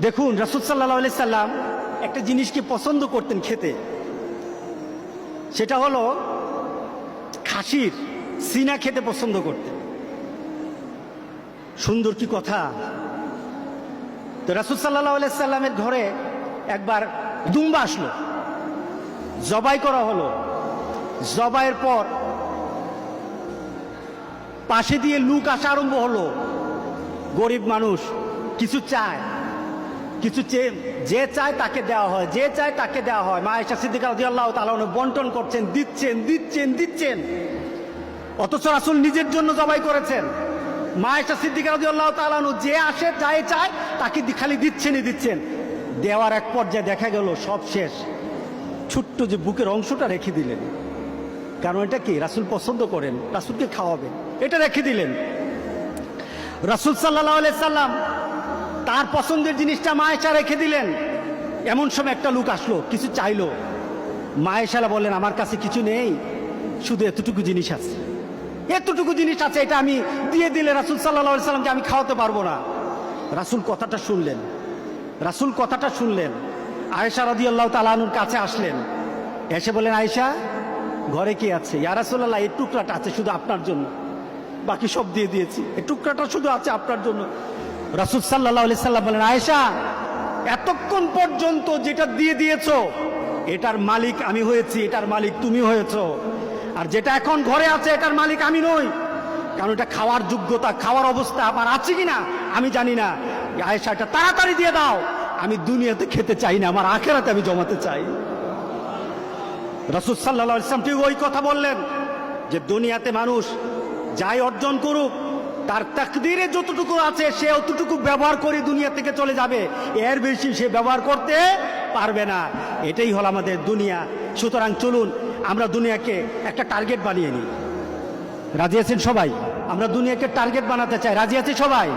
দেখুন, রাসুল সাল্লাহ সাল্লাম একটা জিনিসকে পছন্দ করতেন খেতে। সেটা হলো খাসির সিনা খেতে পছন্দ করতেন। সুন্দর কি কথা? তো রাসুল সাল্লাহ সাল্লামের ঘরে একবার দুম্বা আসলো। জবাই করা হলো। জবাইয়ের পর পাশে দিয়ে লুক আসা আরম্ভ হলো। গরিব মানুষ কিছু চায়। কিছু চেয়ে যে চায় তাকে দেওয়া হয়, যে চায় তাকে দেওয়া হয়। মা এসা সিদ্দিকা রাজি আল্লাহ তালা বন্টন করছেন, দিচ্ছেন দিচ্ছেন দিচ্ছেন। অথচ রাসুল নিজের জন্য জবাই করেছেন। মা এসা সিদ্দিকা রাজি আল্লাহ তালানু যে আসে, যাই চায়, তাকে খালি দিচ্ছেনই দিচ্ছেন। দেওয়ার এক পর্যায়ে দেখা গেল, সব শেষ। ছোট্ট যে বুকের অংশটা রেখে দিলেন। কারণ এটা কি? রাসুল পছন্দ করেন, রাসুলকে খাওয়াবেন। এটা রেখে দিলেন। রাসুল সাল্লাহ সাল্লাম তার পছন্দের জিনিসটা মায়েশা রেখে দিলেন। এমন সময় একটা লোক আসলো, কিছু চাইলো। মায়েশালা বললেন, আমার কাছে কিছু নেই, শুধু এতটুকু জিনিস আছে। এতটুকু জিনিস আছে, এটা আমি দিয়ে দিলে রাসুল সাল্লাহ সাল্লামকে আমি খাওয়াতে পারব না। রাসুল কথাটা শুনলেন। রাসুল কথাটা শুনলেন। আয়েশা রাদি আল্লাহ তালানুর কাছে আসলেন। এসে বলেন আয়েশা, ঘরে কি আছে? ইয়ারাসুল্লাহ এই টুকরাটা আছে শুধু আপনার জন্য। বাকি সব দিয়ে দিয়েছি। এই টুকরাটা শুধু আছে আপনার জন্য। রাসুল সাল্লাহ সাল্লাম বলেন, আয়েশা, এতক্ষণ পর্যন্ত যেটা দিয়ে দিয়েছ, এটার মালিক আমি হয়েছি, এটার মালিক তুমি হয়েছো। আর যেটা এখন ঘরে আছে, এটার মালিক আমি নই। কারণ এটা খাওয়ার যোগ্যতা, খাওয়ার অবস্থা আমার আছে কিনা, আমি জানি না। আয়েশা, এটা তাড়াতাড়ি দিয়ে দাও। আমি দুনিয়াতে খেতে চাই না, আমার আখেরাতে আমি জমাতে চাই। রসুল সাল্লাহ ইসলাম ঠিক ওই কথা বললেন যে, দুনিয়াতে মানুষ যাই অর্জন করুক তার তাকদিরে যতটুকু আছে, সে অতটুকু ব্যবহার করে দুনিয়া থেকে চলে যাবে। এর বেশি সে ব্যবহার করতে পারবে না। এটাই হল আমাদের দুনিয়া। সুতরাং চলুন, আমরা দুনিয়াকে একটা টার্গেট বানিয়ে নিই। রাজি আছেন সবাই? আমরা দুনিয়াকে টার্গেট বানাতে চাই। রাজি আছি সবাই?